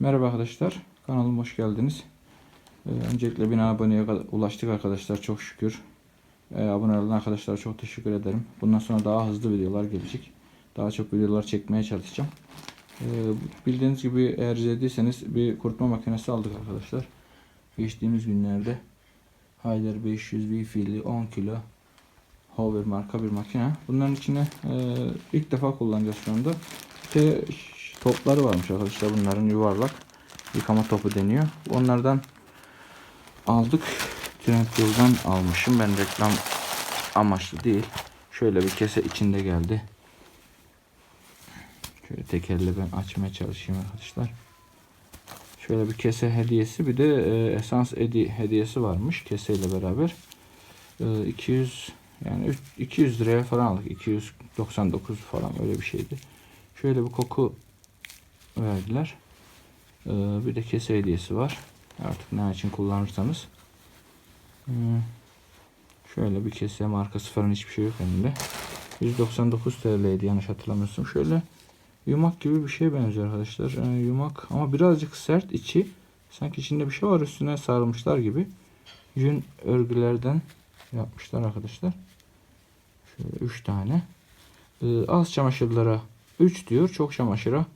Merhaba arkadaşlar. Kanalıma hoş geldiniz. Ee, öncelikle 1000 aboneye ulaştık arkadaşlar çok şükür. Ee, abone olan arkadaşlara çok teşekkür ederim. Bundan sonra daha hızlı videolar gelecek. Daha çok videolar çekmeye çalışacağım. Ee, bildiğiniz gibi eğer izlediyseniz bir kurutma makinesi aldık arkadaşlar. Geçtiğimiz günlerde Hayder 500 Wi-Fi'li 10 kilo Hover marka bir makine. Bunların içine e, ilk defa kullanacağız şu anda. Ş- topları varmış arkadaşlar. Bunların yuvarlak yıkama topu deniyor. Onlardan aldık. Trendyol'dan almışım. Ben reklam amaçlı değil. Şöyle bir kese içinde geldi. Şöyle tekerle ben açmaya çalışayım arkadaşlar. Şöyle bir kese hediyesi bir de e, esans edi hediyesi varmış keseyle beraber. E, 200 yani üç- 200 liraya falan aldık. 299 falan öyle bir şeydi. Şöyle bir koku verdiler. E, bir de kese hediyesi var. Artık ne için kullanırsanız. E, şöyle bir kese markası falan hiçbir şey yok elimde. 199 TL'ydi yanlış hatırlamıyorsam. Şöyle yumak gibi bir şeye benziyor arkadaşlar. E, yumak ama birazcık sert içi. Sanki içinde bir şey var üstüne sarılmışlar gibi. Yün örgülerden yapmışlar arkadaşlar. Şöyle 3 tane. Ee, az çamaşırlara 3 diyor. Çok çamaşıra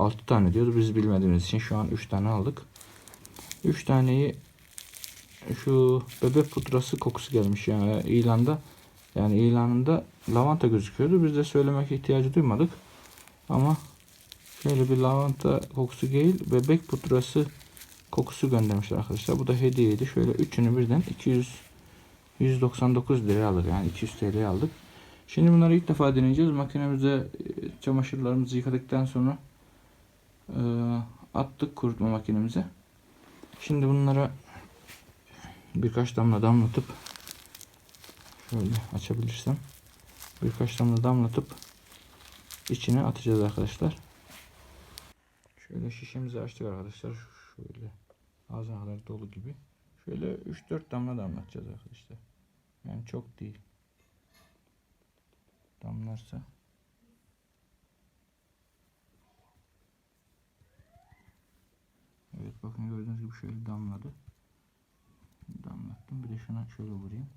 6 tane diyor. Biz bilmediğimiz için şu an 3 tane aldık. 3 taneyi şu bebek pudrası kokusu gelmiş yani ilanda. Yani ilanında lavanta gözüküyordu. Biz de söylemek ihtiyacı duymadık. Ama şöyle bir lavanta kokusu değil bebek pudrası kokusu göndermişler arkadaşlar. Bu da hediyeydi. Şöyle üçünü birden 200 199 liraya aldık yani 200 TL'ye aldık. Şimdi bunları ilk defa deneyeceğiz. Makinemize e, çamaşırlarımızı yıkadıktan sonra attık kurutma makinemize. Şimdi bunlara birkaç damla damlatıp şöyle açabilirsem birkaç damla damlatıp içine atacağız arkadaşlar. Şöyle şişemizi açtık arkadaşlar. Şöyle ağzına kadar dolu gibi. Şöyle 3-4 damla damlatacağız arkadaşlar. Yani çok değil. Damlarsa. Bakın gördüğünüz gibi şöyle damladı. Damlattım. Bir de şuna şöyle vurayım.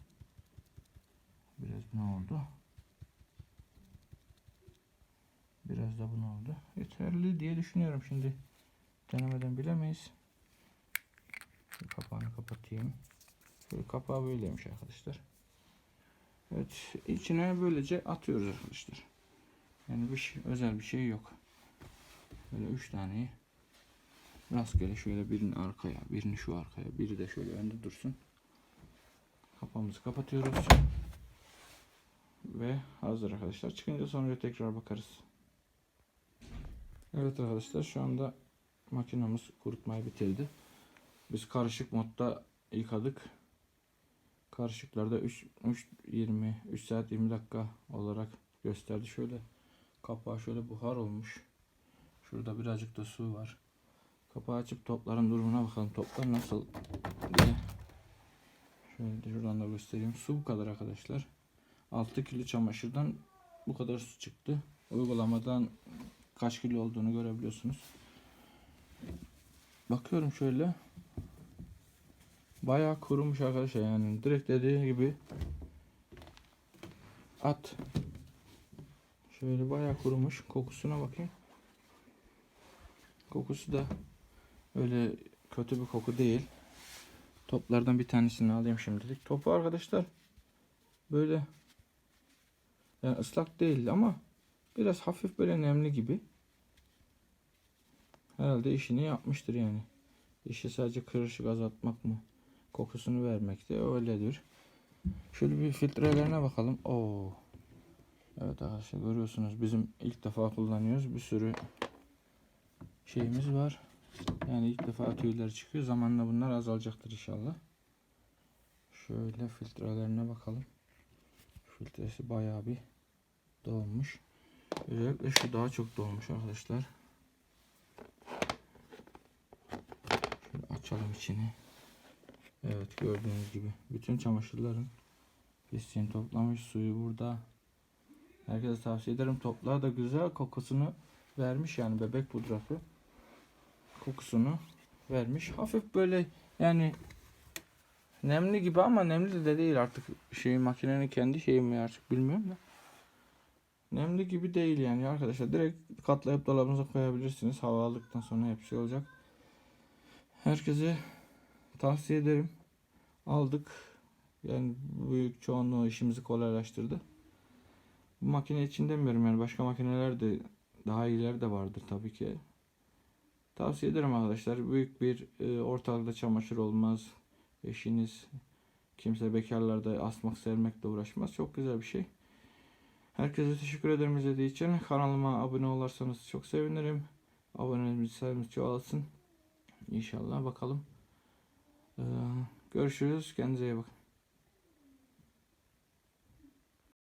Biraz ne oldu? Biraz da bunu oldu. Yeterli diye düşünüyorum şimdi. Denemeden bilemeyiz. Şu kapağını kapatayım. Şöyle kapağı böyleymiş arkadaşlar. Evet içine böylece atıyoruz arkadaşlar. Yani bir şey, özel bir şey yok. Böyle üç taneyi rastgele şöyle birini arkaya, birini şu arkaya, biri de şöyle önde dursun. Kapağımızı kapatıyoruz. Ve hazır arkadaşlar. Çıkınca sonra tekrar bakarız. Evet arkadaşlar şu anda makinamız kurutmayı bitirdi. Biz karışık modda yıkadık. Karışıklarda 3 3 20 3 saat 20 dakika olarak gösterdi. Şöyle kapağı şöyle buhar olmuş. Şurada birazcık da su var. Kapağı açıp topların durumuna bakalım. Toplar nasıl diye. Şöyle de şuradan da göstereyim. Su bu kadar arkadaşlar. 6 kilo çamaşırdan bu kadar su çıktı. Uygulamadan kaç kilo olduğunu görebiliyorsunuz. Bakıyorum şöyle. Bayağı kurumuş arkadaşlar yani direkt dediği gibi at. Şöyle bayağı kurumuş. Kokusuna bakayım. Kokusu da öyle kötü bir koku değil. Toplardan bir tanesini alayım şimdilik. Topu arkadaşlar böyle yani ıslak değil ama biraz hafif böyle nemli gibi. Herhalde işini yapmıştır yani. İşi sadece kırışık azaltmak mı? Kokusunu vermek de öyledir. Şöyle bir filtrelerine bakalım. Oo. Evet arkadaşlar görüyorsunuz bizim ilk defa kullanıyoruz. Bir sürü şeyimiz var. Yani ilk defa tüyler çıkıyor. Zamanla bunlar azalacaktır inşallah. Şöyle filtrelerine bakalım. Filtresi bayağı bir dolmuş. Özellikle şu daha çok dolmuş arkadaşlar. Şöyle açalım içini. Evet gördüğünüz gibi bütün çamaşırların pisliğini toplamış suyu burada. Herkese tavsiye ederim. Toplar da güzel kokusunu vermiş yani bebek pudrası. Kokusunu vermiş. Hafif böyle yani nemli gibi ama nemli de değil artık şey makinenin kendi şeyi mi artık bilmiyorum da. Nemli gibi değil yani arkadaşlar. Direkt katlayıp dolabınıza koyabilirsiniz. Hava aldıktan sonra hepsi olacak. Herkese tavsiye ederim. Aldık. Yani büyük çoğunluğu işimizi kolaylaştırdı. Bu makine için demiyorum yani başka makineler de daha iyileri de vardır tabii ki. Tavsiye ederim arkadaşlar. Büyük bir e, ortalıkta çamaşır olmaz. Eşiniz kimse bekarlarda asmak sermekle uğraşmaz. Çok güzel bir şey. Herkese teşekkür ederim izlediği için. Kanalıma abone olursanız çok sevinirim. Abonelerimiz sayımız çoğalsın. İnşallah bakalım. Ee, görüşürüz. Kendinize iyi bakın.